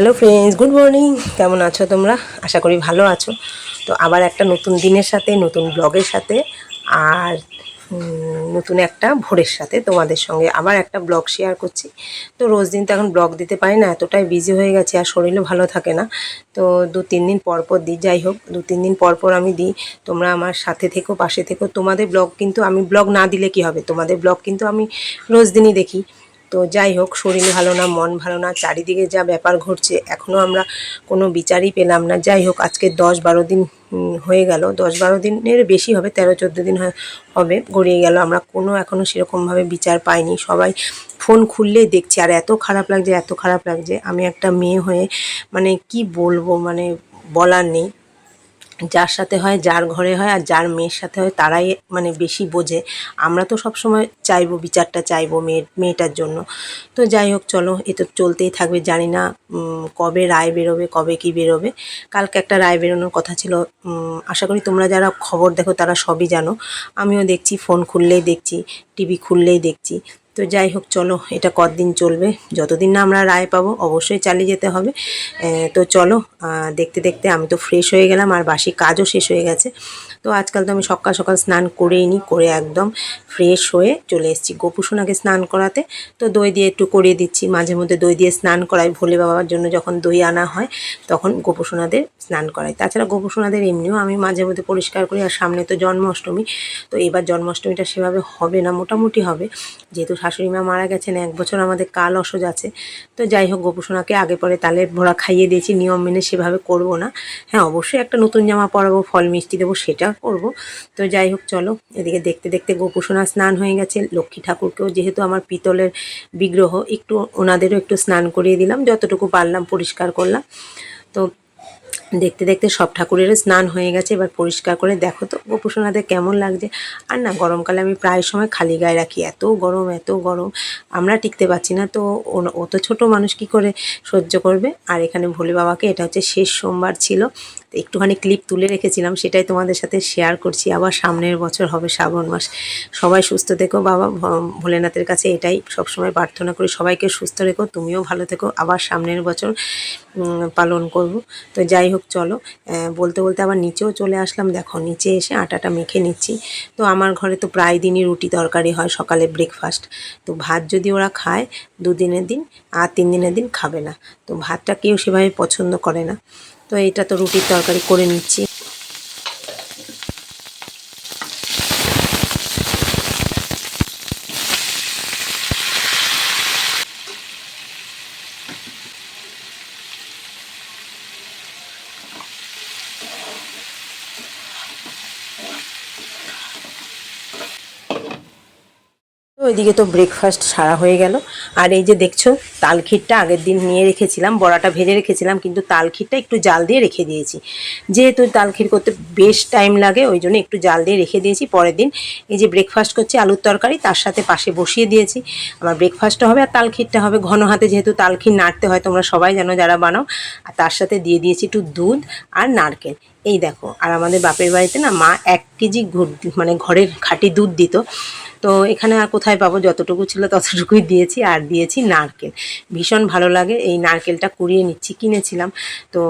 Hello friends good morning কেমন আছো তোমরা? আশা করি ভালো আছো। তো আবার একটা নতুন দিনের সাথে, নতুন ব্লগের সাথে, আর নতুন একটা ভোরের সাথে তোমাদের সঙ্গে আবার একটা ব্লগ শেয়ার করছি। তো রোজ দিন তো এখন ব্লগ দিতে পারি না, এতটাই বিজি হয়ে গেছে, আর শরীরও ভালো থাকে না। তো দু তিন দিন পর পর দিই, যাই হোক, দু তিন দিন পর পর আমি দিই। তোমরা আমার সাথে থেকো, পাশে থেকো। তোমাদের ব্লগ কিন্তু আমি, ব্লগ না দিলে কি হবে? তোমাদের ব্লগ কিন্তু আমি রোজ দিনই দেখি। তো যাই হোক, শরীর ভালো না, মন ভালো না, চারিদিকে যা ব্যাপার ঘটছে এখনও আমরা কোনো বিচারই পেলাম না। যাই হোক, আজকে দশ বারো দিন হয়ে গেল। দশ বারো দিনের বেশি হবে, তেরো চোদ্দ দিন হবে, গড়িয়ে গেল। আমরা কোনো এখনও সেরকমভাবে বিচার পাইনি। সবাই ফোন খুললেই দেখছি, আর এত খারাপ লাগছে, এত খারাপ লাগছে। আমি একটা মেয়ে হয়ে মানে কি বলব মানে বলার নেই। যার সাথে হয়, যার ঘরে হয় আর যার মেয়ের সাথে হয়, তারাই মানে বেশি বোঝে। আমরা তো সব সময় চাইব, বিচারটা চাইব মেয়ের, মেয়েটার জন্য। তো যাই হোক, চলো, এ তো চলতেই থাকবে, জানি না কবে রায় বেরোবে, কবে কি বেরোবে। কালকে একটা রায় বেরোনোর কথা ছিল আশা করি তোমরা যারা খবর দেখো, তারা সবই জানো। আমিও দেখছি, ফোন খুললেই দেখছি, টিভি খুললেই দেখছি। তো যাই হোক, চলো, এটা কতদিন চলবে? যতদিন না আমরা রায় পাবো, অবশ্যই চালিয়ে যেতে হবে। তো চলো দেখতে দেখতে আমি তো ফ্রেশ হয়ে গেলাম, আর বাসি কাজও শেষ হয়ে গেছে। তো আজকাল তো আমি সকাল সকাল স্নান করেই নিই করে একদম ফ্রেশ হয়ে চলে এসেছি গোপুসোনাকে স্নান করাতে। তো দই দিয়ে একটু করিয়ে দিচ্ছি, মাঝে মধ্যে দই দিয়ে স্নান করাই ভোলে বাবার জন্য যখন দই আনা হয়, তখন গোপুসোনাদের স্নান করাই। তাছাড়া গোপুসোনাদের এমনিও আমি মাঝে মধ্যে পরিষ্কার করি, আর সামনে তো জন্মাষ্টমী, তো এবার জন্মাষ্টমীটা সেভাবে হবে না, মোটামুটি হবে। যেহেতু শাশুড়ি মা মারা গেছেন, এক বছর আমাদের কাল অসজ আছে। তো যাই হোক, গোপুসোনাকে আগে পরে তালের ভরা খাইয়ে দিয়েছি, নিয়ম মেনে সেভাবে করব না। হ্যাঁ অবশ্যই একটা নতুন জামা পরাবো, ফল মিষ্টি দেবো, সেটা করব। তো যাই হোক, চলো, এদিকে দেখতে দেখতে গোপুসোনা স্নান হয়ে গেছে। লক্ষ্মী ঠাকুরকেও যেহেতু আমার পিতলের বিগ্রহ, একটু ওনাদেরও একটু স্নান করিয়ে দিলাম, যতটুকু পারলাম পরিষ্কার করলাম। তো দেখতে দেখতে সব ঠাকুরের স্নান হয়ে গেছে, এবার পরিষ্কার করে দেখো তো, গোপুসোনাদের কেমন লাগছে। আর না, গরমকালে আমি প্রায় সময় খালি গায়ে রাখি, এত গরম এত গরম, আমরা টিকতে পারছি না। তো অত ছোট মানুষ, কি করে সহ্য করবে? আর এখানে ভোলে বাবাকে, এটা হচ্ছে শেষ সোমবার ছিল তো একটুখানি ক্লিপ তুলে রেখেছিলাম, সেটাই তোমাদের সাথে শেয়ার করছি। আবার সামনের বছর হবে শ্রাবণ মাস। সবাই সুস্থ থেকো বাবা ভোলেনাথের কাছে এটাই সবসময় প্রার্থনা করি। সবাইকে সুস্থ রেখো, তুমিও ভালো থেকো। আবার সামনের বছর পালন করব। তো যাই হোক, চলো। বলতে বলতে আবার নিচেও চলে আসলাম। দেখো, নিচে এসে আটাটা মেখে নিচ্ছি। তো আমার ঘরে তো প্রায় দিনই রুটি তরকারি হয়, সকালে ব্রেকফাস্ট তো ভাত যদি ওরা খায়, দুদিনের দিন আর তিন দিনের দিন খাবে না। তো ভাতটা কেউ সেভাবে পছন্দ করে না। তো এটা তো রুটির তরকারি করে নিচ্ছি। ওইদিকে তো ব্রেকফাস্ট সারা হয়ে গেল। আর এই যে দেখছ তালখিরটা আগের দিন নিয়ে রেখেছিলাম, বড়াটা ভেজে রেখেছিলাম, কিন্তু তালখিরটা একটু জাল দিয়ে রেখে দিয়েছি। যেহেতু তালখির করতে বেশ টাইম লাগে, ওই জন্য একটু জাল দিয়ে রেখে দিয়েছি। পরের দিন এই যে ব্রেকফাস্ট করছি, আলুর তরকারি, তার সাথে পাশে বসিয়ে দিয়েছি। আমার ব্রেকফাস্টটা হবে আর তালখিরটা হবে। ঘন হাতে যেহেতু তালখির নাড়তে হয়, তোমরা সবাই জানো যারা বানাও। আর তার সাথে দিয়ে দিয়েছি একটু দুধ আর নারকেল। এই দেখো, আর আমাদের বাপের বাড়িতে না মা এক কেজি মানে ঘরের খাঁটি দুধ দিত। তো এখানে আর কোথায় পাবো? যতটুকু ছিল ততটুকুই দিয়েছি আর দিয়েছি নারকেল। ভীষণ ভালো লাগে, এই নারকেলটা কুড়িয়ে নিচ্ছি, কিনেছিলাম। তো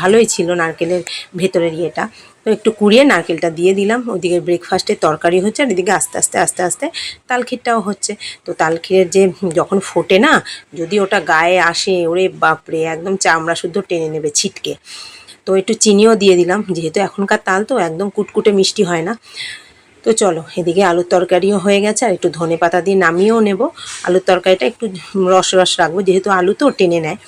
ভালোই ছিল নারকেলের ভেতরের ইয়েটা। তো একটু কুড়িয়ে নারকেলটা দিয়ে দিলাম। ওদিকে ব্রেকফাস্টে তরকারি হচ্ছে আর এদিকে আস্তে আস্তে আস্তে আস্তে তালক্ষীরটাও হচ্ছে। তো তালক্ষীরের যে যখন ফোটে না, যদি ওটা গায়ে আসে, ওরে বাপরে, একদম চামড়া শুদ্ধ টেনে নেবে ছিটকে। তো একটু চিনিও দিয়ে দিলাম, যেহেতু এখনকার তাল তো একদম কুটকুটে মিষ্টি হয় না। তো চলো, এদিকে আলুর তরকারিও হয়ে গেছে, আর একটু ধনে পাতা দিয়ে নামিয়েও নেব। আলুর তরকারিটা একটু রস রস রাখব, যেহেতু আলু তো টেনে নেয়।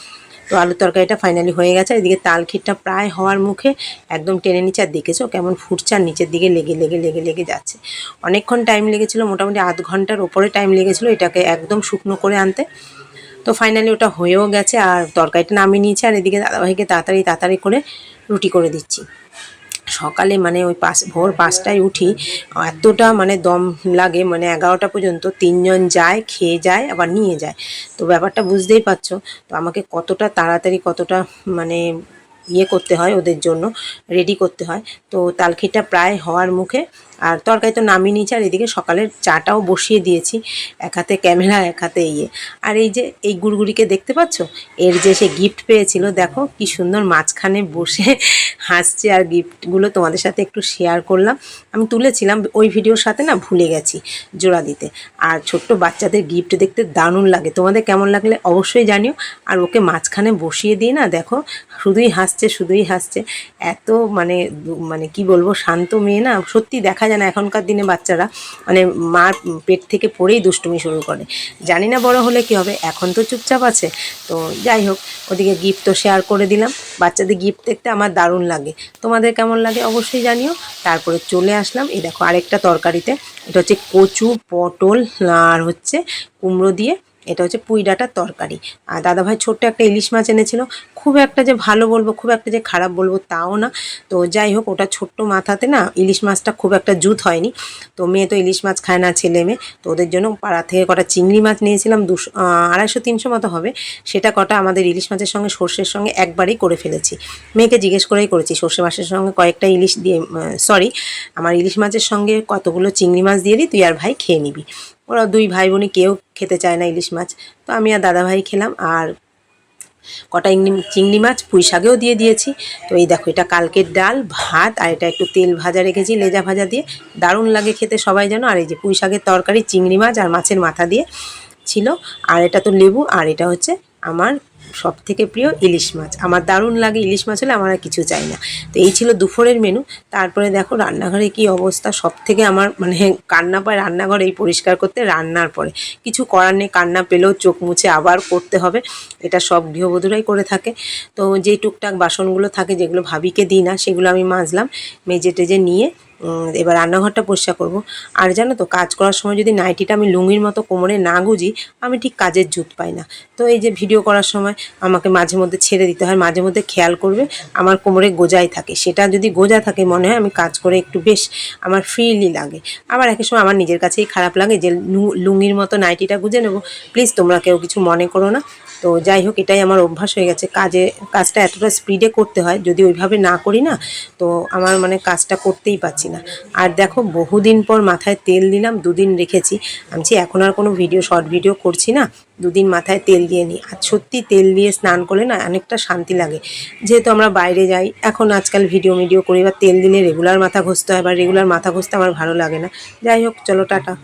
তো আলুর তরকারিটা ফাইনালি হয়ে গেছে এদিকে তাল ক্ষীরটা প্রায় হওয়ার মুখে একদম টেনে নিচ্ছে। আর দেখেছ কেমন ফুটছে, আর নিচের দিকে লেগে লেগে লেগে লেগে যাচ্ছে। অনেকক্ষণ টাইম লেগেছিলো, মোটামুটি আধ ঘণ্টার ওপরে টাইম লেগেছিলো এটাকে একদম শুকনো করে আনতে। তো ফাইনালি ওটা হয়েও গেছে আর তরকারিটা নামিয়ে নিয়েছে আর এদিকে দাদাভাইকে তাড়াতাড়ি তাড়াতাড়ি করে রুটি করে দিচ্ছি। সকালে মানে ওই পাঁচ, ভোর পাঁচটায় উঠি, এতটা মানে দম লাগে মানে এগারোটা পর্যন্ত তিনজন যায়, খেয়ে যায়, আবার নিয়ে যায়। তো ব্যাপারটা বুঝতেই পারছ, তো আমাকে কতটা তাড়াতাড়ি কতটা মানে ইয়ে করতে হয় ওদের জন্য রেডি করতে হয়। তো তালখিটা প্রায় হওয়ার মুখে আর তরকারি তো নামিয়ে নিয়েছি, আর এদিকে সকালের চাটাও বসিয়ে দিয়েছি, এক হাতে ক্যামেরা, এক হাতে ইয়ে। আর এই যে, এই গুড়গুড়িকে দেখতে পাচ্ছ? এর যে সে গিফট পেয়েছিল, দেখো কি সুন্দর মাঝখানে বসে হাসছে, আর গিফটগুলো তোমাদের সাথে একটু শেয়ার করলাম। আমি তুলেছিলাম, ওই ভিডিওর সাথে না ভুলে গেছি জোড়া দিতে। আর ছোট্ট বাচ্চাদের গিফট দেখতে দারুণ লাগে। তোমাদের কেমন লাগলে অবশ্যই জানিও। আর ওকে মাঝখানে বসিয়ে দিয়ে না, দেখো, শুধুই হাসছে শুধুই হাসছে। এত মানে মানে কি বলব, শান্ত মেয়ে না, সত্যি দেখা যায় না এখনকার দিনে বাচ্চারা। মানে মার পেট থেকে পড়েই দুষ্টুমি শুরু করে। জানি না বড় হলে কি হবে, এখন তো চুপচাপ আছে। তো যাই হোক, ওদিকে গিফট তো শেয়ার করে দিলাম। বাচ্চাদের গিফট দেখতে আমার দারুণ লাগে। তোমাদের কেমন লাগে অবশ্যই জানিও। তারপরে চলে আসলাম, এই দেখো আরেকটা তরকারিতে। এটা হচ্ছে কচু পটল আর হচ্ছে কুমড়ো দিয়ে এটা হচ্ছে পুঁই ডাঁটার তরকারি। আর দাদাভাই ছোট্ট একটা ইলিশ মাছ এনেছিল। খুব একটা যে ভালো বলব, খুব একটা যে খারাপ বলব তাও না। তো যাই হোক, ওটা ছোট্ট মাথাতে না ইলিশ মাছটা খুব একটা জুত হয়নি। তো মেয়ে তো ইলিশ মাছ খায় না, ছেলে মেয়ে। তো ওদের জন্য পাড়া থেকে কটা চিংড়ি মাছ নিয়েছিলাম, দুশো আড়াইশো, তিনশো মতো হবে। সেটা কটা আমাদের ইলিশ মাছের সঙ্গে, সর্ষের সঙ্গে একবারেই করে ফেলেছি। মেয়েকে জিজ্ঞেস করেই করেছি, সর্ষে মাছের সঙ্গে কয়েকটা ইলিশ দিয়ে সরি আমার ইলিশ মাছের সঙ্গে কতগুলো চিংড়ি মাছ দিয়ে দিই, তুই আর ভাই খেয়ে নিবি। ওরা দুই ভাই বোনে কেউ খেতে চায় না ইলিশ মাছ। তো আমি আর দাদাভাই খেলাম আর কটা ইংলি চিংড়ি মাছ, পুঁই শাকেও দিয়ে দিয়েছি। তো এই দেখো, এটা কালকের ডাল, ভাত আর এটা একটু তেল ভাজা রেখেছি, লেজা ভাজা দিয়ে। দারুণ লাগে খেতে সবাই জানো। আর এই যে পুঁই শাকের তরকারি, চিংড়ি মাছ আর মাছের মাথা দিয়ে ছিল। আর এটা তো লেবু, আর এটা হচ্ছে আমার সব থেকে প্রিয় ইলিশ মাছ। আমার দারুণ লাগে ইলিশ মাছ হলে আমার আর কিছু চাই না। তো এই ছিল দুপুরের মেনু তারপরে দেখো রান্নাঘরে কি অবস্থা? সব থেকে আমার মানে কান্না পায় রান্নাঘর এই পরিষ্কার করতে রান্নার পরে। কিছু করার নেই, কান্না পেলেও চোখ মুছে আবার করতে হবে। এটা সব গৃহবধূরাই করে থাকে। তো যেই টুকটাক বাসনগুলো থাকে যেগুলো ভাবিকে দিই না, সেগুলো আমি মাজলাম। মেজে টেজে নিয়ে এবার রান্নাঘরটা পরিষ্কার করব। আর জানো তো, কাজ করার সময় যদি নাইটিটা আমি লুঙ্গির মতো কোমরে না গুজি, আমি ঠিক কাজের জুত পাই না। তো এই যে ভিডিও করার সময় আমাকে মাঝে মধ্যে ছেড়ে দিতে হয়, মাঝে মধ্যে খেয়াল করবে, আমার কোমরে গোজাই থাকে। সেটা যদি গোজা থাকে মনে হয়, আমি কাজ করে একটু বেশ আমার ফ্রিলি লাগে। আবার একই সময় আমার নিজের কাছেই খারাপ লাগে যে লুঙ্গির মতো নাইটিটা গুজে নেব। প্লিজ তোমরা কেউ কিছু মনে করো না। তো যাই হোক, এটাই আমার অভ্যাস হয়ে গেছে। কাজে, কাজটা এতটা স্পিডে করতে হয়, যদি ওইভাবে না করি না, তো আমার মানে কাজটা করতেই পারছি না। আর দেখো, বহুদিন পর মাথায় তেল দিলাম, দুদিন রেখেছি। আমি এখন আর কোনো ভিডিও শর্ট ভিডিও করছি না, দুদিন মাথায় তেল দিয়ে নিই। আর সত্যি তেল দিয়ে স্নান করলে না অনেকটা শান্তি লাগে। যেহেতু আমরা বাইরে যাই, এখন আজকাল ভিডিও মিডিও করি বা তেল দিলে রেগুলার মাথা ঘষতে হয় বা রেগুলার মাথা ঘষতে আমার ভালো লাগে না। যাই হোক, চলো, টাটা।